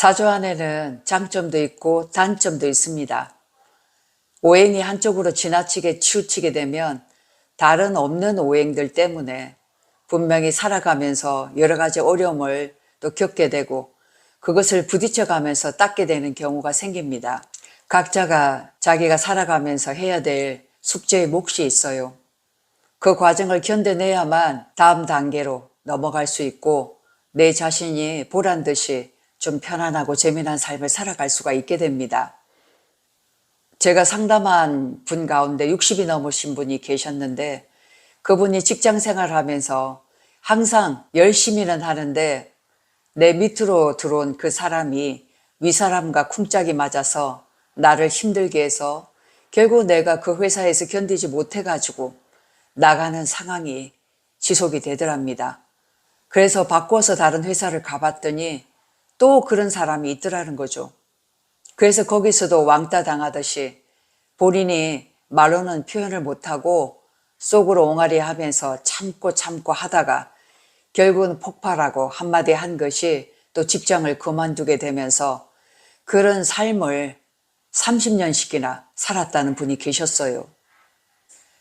사주 안에는 장점도 있고 단점도 있습니다. 오행이 한쪽으로 지나치게 치우치게 되면 다른 없는 오행들 때문에 분명히 살아가면서 여러 가지 어려움을 또 겪게 되고 그것을 부딪혀 가면서 닦게 되는 경우가 생깁니다. 각자가 자기가 살아가면서 해야 될 숙제의 몫이 있어요. 그 과정을 견뎌내야만 다음 단계로 넘어갈 수 있고 내 자신이 보란 듯이 좀 편안하고 재미난 삶을 살아갈 수가 있게 됩니다. 제가 상담한 분 가운데 60이 넘으신 분이 계셨는데 그분이 직장 생활하면서 항상 열심히는 하는데 내 밑으로 들어온 그 사람이 윗사람과 쿵짝이 맞아서 나를 힘들게 해서 결국 내가 그 회사에서 견디지 못해가지고 나가는 상황이 지속이 되더랍니다. 그래서 바꿔서 다른 회사를 가봤더니 또 그런 사람이 있더라는 거죠. 그래서 거기서도 왕따 당하듯이 본인이 말로는 표현을 못하고 속으로 옹알이 하면서 참고 참고 하다가 결국은 폭발하고 한마디 한 것이 또 직장을 그만두게 되면서 그런 삶을 30년씩이나 살았다는 분이 계셨어요.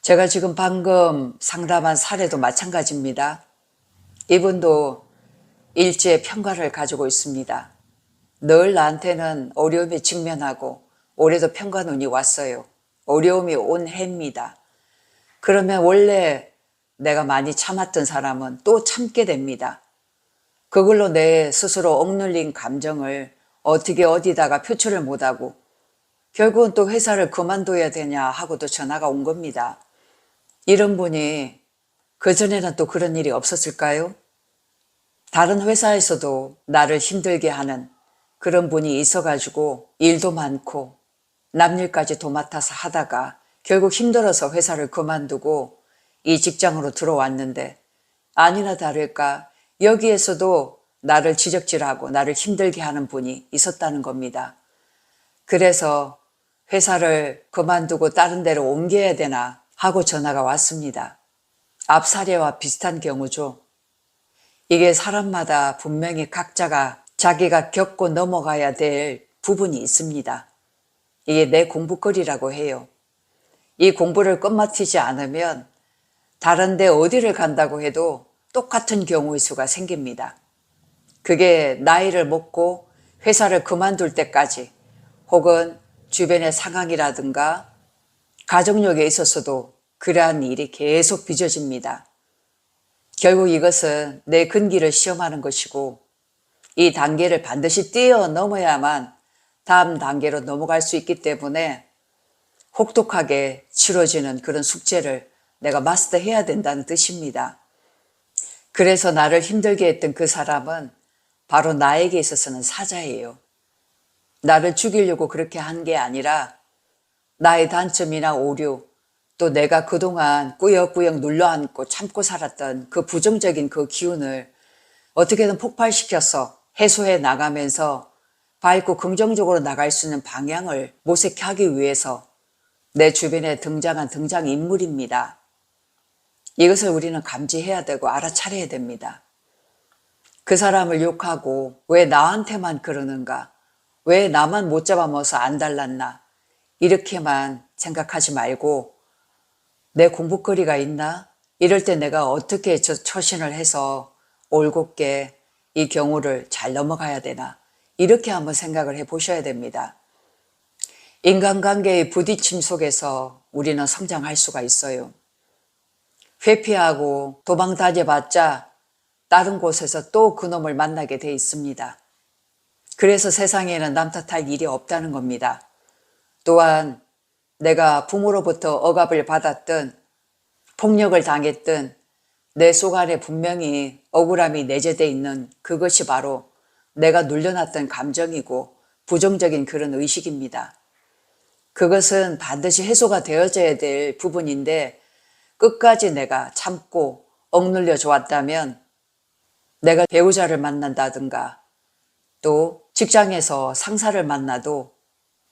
제가 지금 방금 상담한 사례도 마찬가지입니다. 이분도 일제 평가를 가지고 있습니다. 늘 나한테는 어려움에 직면하고 올해도 평가눈이 왔어요. 어려움이 온 해입니다. 그러면 원래 내가 많이 참았던 사람은 또 참게 됩니다. 그걸로 내 스스로 억눌린 감정을 어떻게 어디다가 표출을 못하고 결국은 또 회사를 그만둬야 되냐 하고도 전화가 온 겁니다. 이런 분이 그전에는 또 그런 일이 없었을까요? 다른 회사에서도 나를 힘들게 하는 그런 분이 있어가지고 일도 많고 남일까지 도맡아서 하다가 결국 힘들어서 회사를 그만두고 이 직장으로 들어왔는데 아니나 다를까 여기에서도 나를 지적질하고 나를 힘들게 하는 분이 있었다는 겁니다. 그래서 회사를 그만두고 다른 데로 옮겨야 되나 하고 전화가 왔습니다. 앞 사례와 비슷한 경우죠. 이게 사람마다 분명히 각자가 자기가 겪고 넘어가야 될 부분이 있습니다. 이게 내 공부거리라고 해요. 이 공부를 끝마치지 않으면 다른데 어디를 간다고 해도 똑같은 경우의 수가 생깁니다. 그게 나이를 먹고 회사를 그만둘 때까지 혹은 주변의 상황이라든가 가정력에 있어서도 그러한 일이 계속 빚어집니다. 결국 이것은 내 근기를 시험하는 것이고 이 단계를 반드시 뛰어넘어야만 다음 단계로 넘어갈 수 있기 때문에 혹독하게 치러지는 그런 숙제를 내가 마스터해야 된다는 뜻입니다. 그래서 나를 힘들게 했던 그 사람은 바로 나에게 있어서는 사자예요. 나를 죽이려고 그렇게 한 게 아니라 나의 단점이나 오류, 또 내가 그동안 꾸역꾸역 눌러앉고 참고 살았던 그 부정적인 그 기운을 어떻게든 폭발시켜서 해소해 나가면서 밝고 긍정적으로 나갈 수 있는 방향을 모색하기 위해서 내 주변에 등장한 등장인물입니다. 이것을 우리는 감지해야 되고 알아차려야 됩니다. 그 사람을 욕하고 왜 나한테만 그러는가? 왜 나만 못 잡아먹어서 안 달랐나? 이렇게만 생각하지 말고 내 공부거리가 있나? 이럴 때 내가 어떻게 저 처신을 해서 올곧게 이 경우를 잘 넘어가야 되나? 이렇게 한번 생각을 해 보셔야 됩니다. 인간관계의 부딪힘 속에서 우리는 성장할 수가 있어요. 회피하고 도망 다녀봤자 다른 곳에서 또 그놈을 만나게 돼 있습니다. 그래서 세상에는 남 탓할 일이 없다는 겁니다. 또한 내가 부모로부터 억압을 받았든 폭력을 당했든 내 속 안에 분명히 억울함이 내재돼 있는 그것이 바로 내가 눌려놨던 감정이고 부정적인 그런 의식입니다. 그것은 반드시 해소가 되어져야 될 부분인데 끝까지 내가 참고 억눌려 좋았다면 내가 배우자를 만난다든가 또 직장에서 상사를 만나도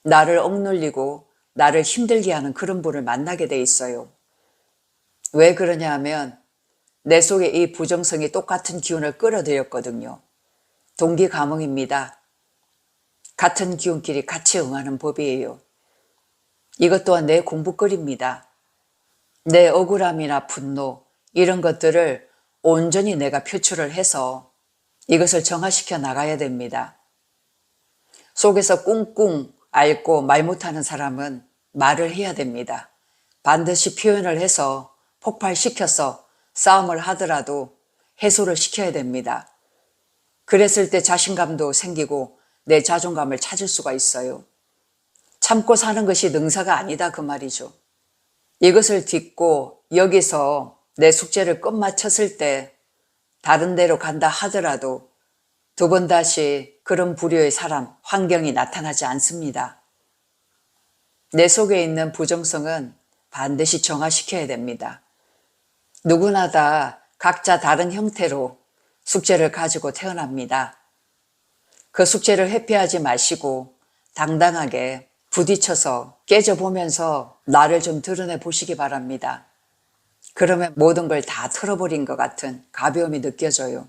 나를 억눌리고 나를 힘들게 하는 그런 분을 만나게 돼 있어요. 왜 그러냐 하면 내 속에 이 부정성이 똑같은 기운을 끌어들였거든요. 동기 감흥입니다. 같은 기운끼리 같이 응하는 법이에요. 이것 또한 내 공부거리입니다. 내 억울함이나 분노, 이런 것들을 온전히 내가 표출을 해서 이것을 정화시켜 나가야 됩니다. 속에서 꿍꿍 앓고 말 못하는 사람은 말을 해야 됩니다. 반드시 표현을 해서 폭발시켜서 싸움을 하더라도 해소를 시켜야 됩니다. 그랬을 때 자신감도 생기고 내 자존감을 찾을 수가 있어요. 참고 사는 것이 능사가 아니다 그 말이죠. 이것을 딛고 여기서 내 숙제를 끝마쳤을 때 다른 데로 간다 하더라도 두 번 다시 그런 부류의 사람, 환경이 나타나지 않습니다. 내 속에 있는 부정성은 반드시 정화시켜야 됩니다. 누구나 다 각자 다른 형태로 숙제를 가지고 태어납니다. 그 숙제를 회피하지 마시고 당당하게 부딪혀서 깨져보면서 나를 좀 드러내 보시기 바랍니다. 그러면 모든 걸 다 털어버린 것 같은 가벼움이 느껴져요.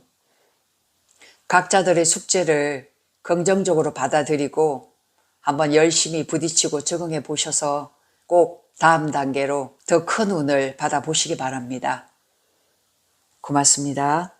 각자들의 숙제를 긍정적으로 받아들이고 한번 열심히 부딪히고 적응해 보셔서 꼭 다음 단계로 더 큰 운을 받아보시기 바랍니다. 고맙습니다.